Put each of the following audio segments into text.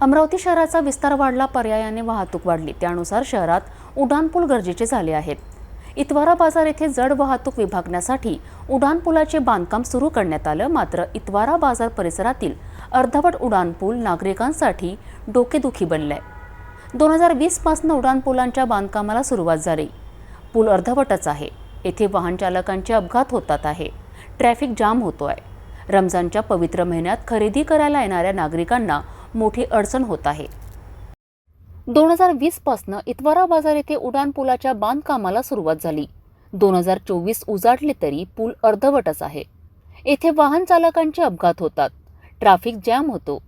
अमरावती शहराचा विस्तार वाढला पर्यायाने वाहतूक वाढली. त्यानुसार शहरात उड्डाणपूल गरजेचे झाले आहेत. इतवारा बाजार येथे जड वाहतूक विभागण्यासाठी उड्डाणपुलाचे बांधकाम सुरू करण्यात आलं. मात्र इतवारा बाजार परिसरातील अर्धवट उड्डाणपूल नागरिकांसाठी डोकेदुखी बनलंय. दोन हजार वीसपासनं उड्डाणपुलांच्या बांधकामाला सुरुवात झाली. पूल अर्धवटच आहे. येथे वाहन चालकांचे अपघात होतात आहे. ट्रॅफिक जाम होतो आहे रमजानच्या पवित्र महिन्यात खरेदी करायला येणाऱ्या नागरिकांना मोठी अडचण होत आहे. दोन हजार वीसपासनं इतवारा बाजार येथे उड्डाणपुलाच्या बांधकामाला सुरुवात झाली. दोन हजार चोवीस उजाडले तरी पूल अर्धवटच आहे. येथे वाहन चालकांचे अपघात होतात. ट्रॅफिक जॅम होतो.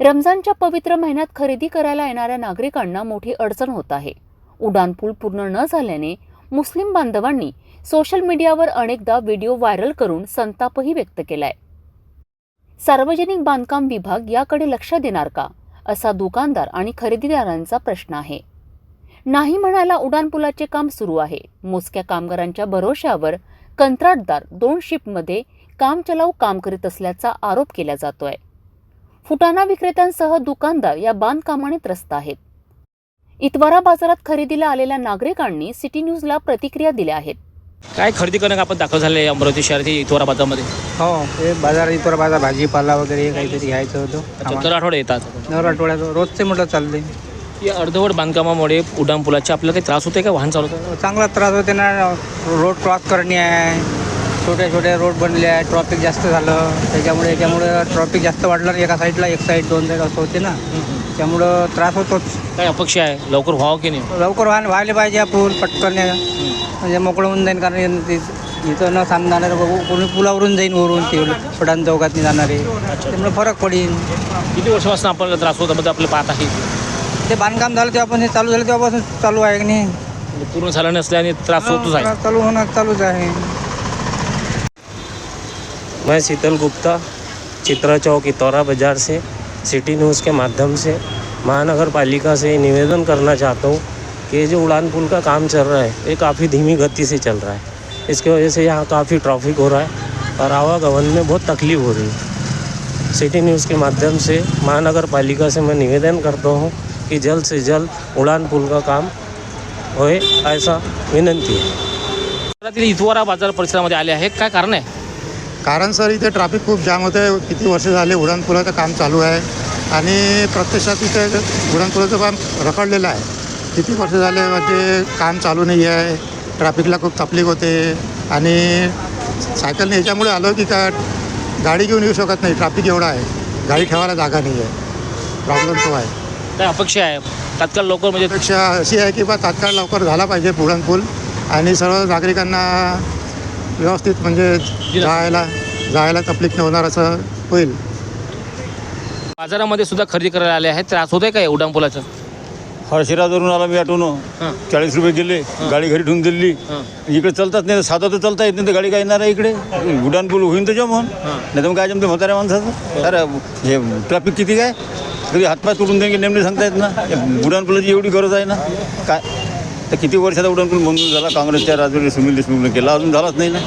रमजानच्या पवित्र महिन्यात खरेदी करायला येणाऱ्या नागरिकांना मोठी अडचण होत आहे. उड्डाणपूल पूर्ण न झाल्याने मुस्लिम बांधवांनी सोशल मीडियावर अनेकदा व्हिडिओ व्हायरल करून संतापही व्यक्त केलाय. सार्वजनिक बांधकाम विभाग याकडे लक्ष देणार का? असा दुकानदार आणि खरेदीदारांचा प्रश्न आहे. नाही म्हणायला उड्डाणपुलाचे काम सुरू आहे. मोजक्या कामगारांच्या भरोश्यावर कंत्राटदार दोन शिफ्टमध्ये काम चलाऊ काम करीत असल्याचा आरोप केला जातोय. फुटाणा विक्रेत्यांसह दुकानदार या बांधकामाने त्रस्त आहेत. इतवारा बाजारात खरेदीला आलेल्या नागरिकांनी सिटी न्यूजला प्रतिक्रिया दिल्या आहेत. काय खरेदी करण्यात आपण दाखल झाले आहे अमरावती शहरातील इतवारा बाजारामध्ये? हो हे बाजार इतर बाजार भाजीपाला वगैरे काहीतरी घ्यायचं होतं. अच्छा, दर आठवडे येतात. दर आठवड्यात रोजचे म्हटलं चालले या अर्धवट बांधकामामुळे उड्डाणपुलाचे आपल्याला काही त्रास होते का? वाहन चालवतं चांगला त्रास होते ना रोड क्रॉस करणे आहे. छोटे छोटे रोड बनले आहे ट्रॉफिक जास्त झालं. त्याच्यामुळे याच्यामुळे ट्रॉफिक जास्त वाढलं एका साईडला एक साईड दोन साईड असं होते ना. त्यामुळं त्रास होतोच. काय अपेक्षा आहे? लवकर व्हावं की नाही? लवकर व्हायला व्हायला पाहिजे पूल पटकन म्हणजे मोकळं होऊन जाईल कारण इथं न बघू कोणी पुलावरून जाईन वरून ते पडान चौकातनी जाणारे त्यामुळे फरक पडेल किती वर्षापासून आपल्याला त्रास होता म्हणजे आपलं पाहत आहे ते बांधकाम झालं तेव्हापासून हे चालू झालं तेव्हापासून चालू आहे की नाही? म्हणजे पूर्ण झालं नसल्याने त्रास होतोच आहे. चालू होणार चालूच आहे. मैं शीतल गुप्ता चित्रा चौक इतौरा बाज़ार से सिटी न्यूज़ के माध्यम से महानगर पालिका से निवेदन करना चाहता हूँ कि जो उड़ान पुल का काम चल रहा है ये काफ़ी धीमी गति से चल रहा है। इसकी वजह से यहाँ काफ़ी ट्रैफिक हो रहा है और आवागमन में बहुत तकलीफ हो रही है। सिटी न्यूज़ के माध्यम से महानगर पालिका से मैं निवेदन करता हूँ कि जल्द से जल्द उड़ान पुल का काम होए ऐसा विनंती है। इतवारा बाजार परिसरामध्ये आले आहेत. काय कारण आहे? कारण सर इथे ट्रॅफिक खूप जाम होतं. आहे किती वर्ष झाले उड्डाणपुलाचं काम चालू आहे. आणि प्रत्यक्षात इथे उड्डाणपुलाचं काम रखडलेलं आहे. किती वर्ष झाले म्हणजे काम चालू नाही आहे? ट्रॅफिकला खूप तकलीफ होते. आणि सायकलने याच्यामुळे आलो की का गाडी घेऊन येऊ शकत नाही. ट्रॅफिक एवढा आहे. गाडी ठेवायला जागा नाही आहे. प्रॉब्लेम तो आहे. काय अपेक्षा आहे? तात्काळ लवकर म्हणजे अपेक्षा अशी आहे की बा तात्काळ लवकर झाला पाहिजे उड्डाणपूल आणि सर्व नागरिकांना व्यवस्थित म्हणजे जायला जायला तकलीफ न होणार असं होईल. बाजारामध्ये सुद्धा खरेदी करायला आले आहेत. त्रास होतोय काय उड्डाणपुलाचं? हरशिराजवरून आला मी ऑटोनं. हां. चाळीस रुपये गेले गाडी घरी ठेवून दिली. हां. इकडे चालतात नाही साधा तर चालता येत नाही तर गाडी काय येणार आहे इकडे? उड्डाण पूल होईन तर जमून नाही तर मग काय जमते म्हाताऱ्या माणसाचं? अरे हे ट्रॅफिक किती काय? कधी हातपाय तुटून देईन की नेमणे सांगता येत ना उड्डाण पुलाची एवढी गरज आहे ना? काय? तर किती वर्षाचा उड्डाण पूल मंजूर झाला? काँग्रेसच्या राजवडी सुनील देशमुखने केला अजून झालाच नाही ना.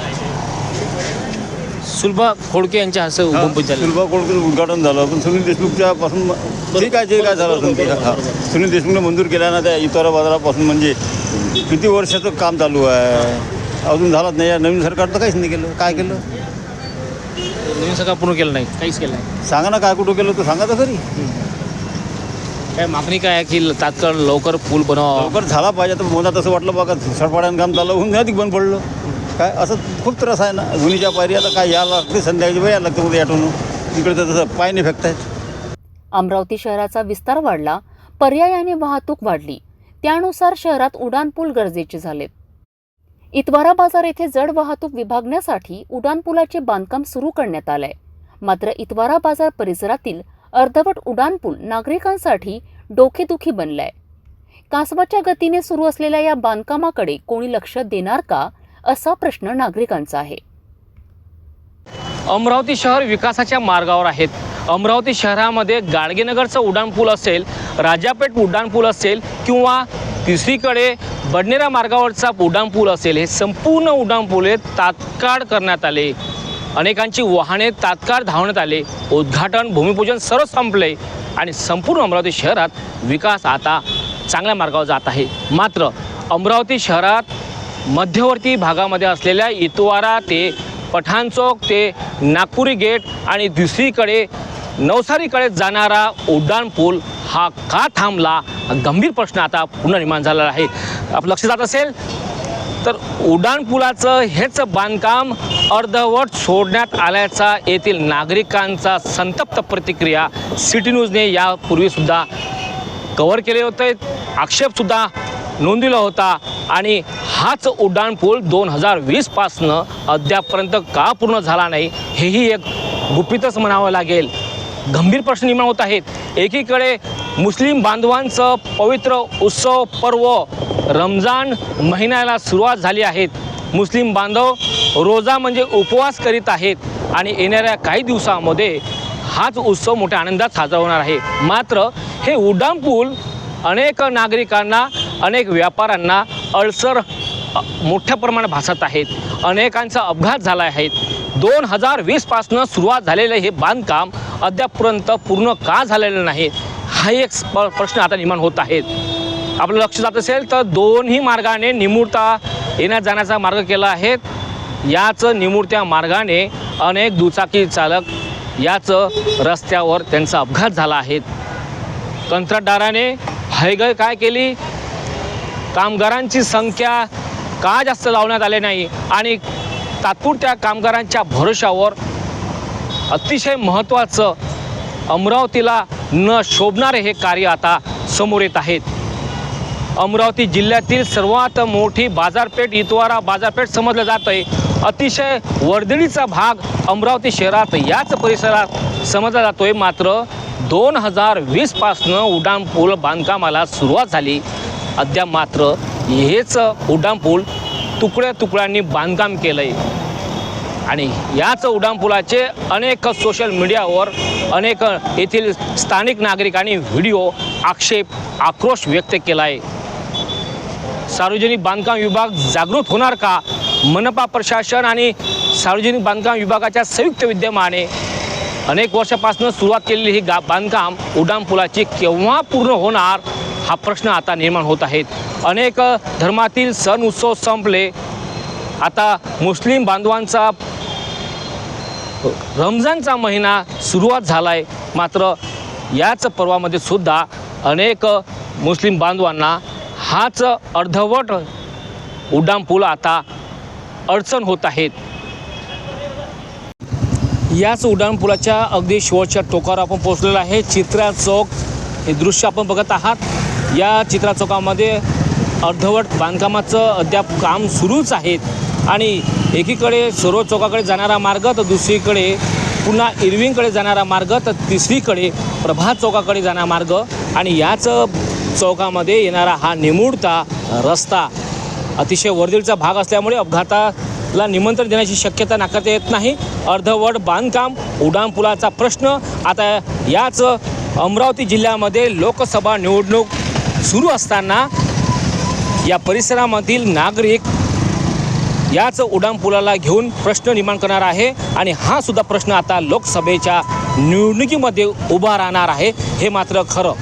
सुलभा खोडके यांच्या हस्ते उपमुख्य झाले. सुलभा कोळकर उद्घाटन झालं. पण सुनील देशमुखच्या पासून ठीक आहे जे काय झालं असेल ते हा. सुनील देशमुखने मंजूर केला ना त्या इतरा बाजारापासून म्हणजे किती वर्षाचं काम चालू आहे? अजून झालंच नाही. या नवीन सरकार तर काहीच नाही केलं. काय केलं? नवीन सगळं पूर्ण केलं नाही. काहीच केलं नाही. सांगा ना काय कुठं केलं तर सांगा तर खरी काय मागणी काय आहे की तात्काळ लवकर पूल बनवा लवकर झाला पाहिजे. तर मला तसं वाटलं बघा सडपाड्यानं काम चाललं होऊन अधिक बंद पडलं. काय? असं खूप त्रास आहे ना. धुनीच्या पायरी आता काय? यायला लागते संध्याकाळची वेळ यायला लागते मध्ये आठवून. इकडे तर तसं पाय नाही फेकतायत अमरावती शहराचा विस्तार वाढला पर्यायाने वाहतूक वाढली. त्यानुसार शहरात उड्डाणपूल गरजेचे झालेत. इतवारा बाजार येथे जड वाहतूक विभागण्यासाठी उड्डाणपुलाचे बांधकाम सुरू करण्यात आलंय. मात्र इतवारा बाजार परिसरातील अर्धवट उड्डाणपूल नागरिकांसाठी डोकेदुखी बनलाय. कासवाच्या गतीने सुरू असलेल्या या बांधकामाकडे कोणी लक्ष देणार का? असा प्रश्न नागरिकांचा आहे. अमरावती शहर विकासाच्या मार्गावर आहेत. अमरावती शहरामध्ये गाडगेनगरचं उड्डाणपूल असेल राजापेठ उड्डाणपूल असेल किंवा तिसरीकडे बडनेरा मार्गावरचा उड्डाणपूल असेल हे संपूर्ण उड्डाणपूल हे तात्काळ करण्यात आले. अनेकांची वाहने तात्काळ धावण्यात आले. उद्घाटन भूमिपूजन सर्व संपले आणि संपूर्ण अमरावती शहरात विकास आता चांगल्या मार्गावर जात आहे. मात्र अमरावती शहरात मध्यवर्ती भागामध्ये असलेल्या इतवारा ते पठाण चौक ते नागपुरी गेट आणि दुसरीकडे नवसारीकडे जाणारा उड्डाण पूल हा का थांबला? गंभीर प्रश्न आता पुन्हा निर्माण झालेला आहे. आपलं लक्ष जात असेल तर उड्डाण पुलाचं हेच बांधकाम अर्धवट सोडण्यात आल्याचा येथील नागरिकांचा संतप्त प्रतिक्रिया सिटी न्यूजने यापूर्वीसुद्धा कव्हर केले होते. आक्षेपसुद्धा नोंदविला होता आणि हाच उड्डाण पूल दोन हजार वीसपासनं अद्यापपर्यंत का पूर्ण झाला नाही हेही एक गुपितच म्हणावं लागेल. गंभीर प्रश्न निर्माण होत आहेत. एकीकडे मुस्लिम बांधवांचं पवित्र उत्सव पर्व रमजान महिन्याला सुरुवात झाली आहेत. मुस्लिम बांधव रोजा म्हणजे उपवास करीत आहेत आणि येणाऱ्या काही दिवसामध्ये हाच उत्सव मोठ्या आनंदात साजरा होणार आहे. मात्र हे उड्डाण पूल अनेक नागरिकांना अनेक व्यापाऱ्यांना अडसर मोठ्या प्रमाणात भासत आहेत. अनेकांचा अपघात झाला आहे. दोन हजार वीसपासनं सुरुवात झालेलं हे बांधकाम अद्यापपर्यंत पूर्ण का झालेलं नाही हा एक प्रश्न आता निर्माण होत आहेत. आपलं लक्ष जात असेल तर दोन्ही मार्गाने निमुळता येण्या जाण्याचा मार्ग केला आहे. याच निमुळत्या मार्गाने अनेक दुचाकी चालक याचं रस्त्यावर त्यांचा अपघात झाला आहे. कंत्राटदाराने हैगय काय केली? कामगारांची संख्या का जास्त लावण्यात आले नाही? आणि तात्पुरत्या कामगारांच्या भरोशावर अतिशय महत्त्वाचं अमरावतीला न शोभणारे हे कार्य आता समोर येत आहेत. अमरावती जिल्ह्यातील सर्वात मोठी बाजारपेठ इतवारा बाजारपेठ समजलं जात आहे अतिशय वर्दळीचा भाग अमरावती शहरात याच परिसरात समजला जातो आहे मात्र दोन हजार वीसपासनं उड्डाणपूल बांधकामाला सुरुवात झाली. अद्याप मात्र हेच उड्डाणपूल तुकड्या तुकड्यांनी बांधकाम केलं आहे आणि याच उड्डाणपुलाचे अनेक सोशल मीडियावर अनेक येथील स्थानिक नागरिकांनी व्हिडिओ आक्षेप आक्रोश व्यक्त केला आहे सार्वजनिक बांधकाम विभाग जागृत होणार का? मनपा प्रशासन आणि सार्वजनिक बांधकाम विभागाच्या संयुक्त विद्यमाने अनेक वर्षापासून सुरुवात केलेली ही गा बांधकाम उड्डाणपुलाची केव्हा पूर्ण होणार? हा प्रश्न आता निर्माण होत आहेत. अनेक धर्मातील सण उत्सव संपले. आता मुस्लिम बांधवांचा रमजानचा महिना सुरुवात झाला आहे मात्र याच पर्वामध्ये सुद्धा अनेक मुस्लिम बांधवांना हाच अर्धवट उड्डाणपूल आता अडचण होत आहेत. याच उड्डाणपुलाच्या अगदी शेवटच्या टोकावर आपण पोहोचलेलो आहे. चित्रा चौक हे दृश्य आपण बघत आहात. या चित्रा चौकामध्ये अर्धवट बांधकामाचं अद्याप काम सुरूच आहेत आणि एकीकडे सरोज चौकाकडे जाणारा मार्ग तर दुसरीकडे पुन्हा इरविंगकडे जाणारा मार्ग तर तिसरीकडे प्रभात चौकाकडे जाणारा मार्ग आणि याच चौकामध्ये येणारा हा निमुडता रस्ता अतिशय वर्दळीचा भाग असल्यामुळे अपघाताला निमंत्रण देण्याची शक्यता नाकारता येत नाही. अर्धवट बांधकाम उड्डाणपुलाचा प्रश्न. आता याच अमरावती जिल्ह्यामध्ये लोकसभा निवडणूक सुरू असताना या परिसरामधील नागरिक याच उड्डाणपुलाला घेऊन प्रश्न निर्माण करणार आहे आणि हा सुद्धा प्रश्न आता लोकसभेच्या निवडणुकीमध्ये उभा राहणार आहे. हे मात्र खरं.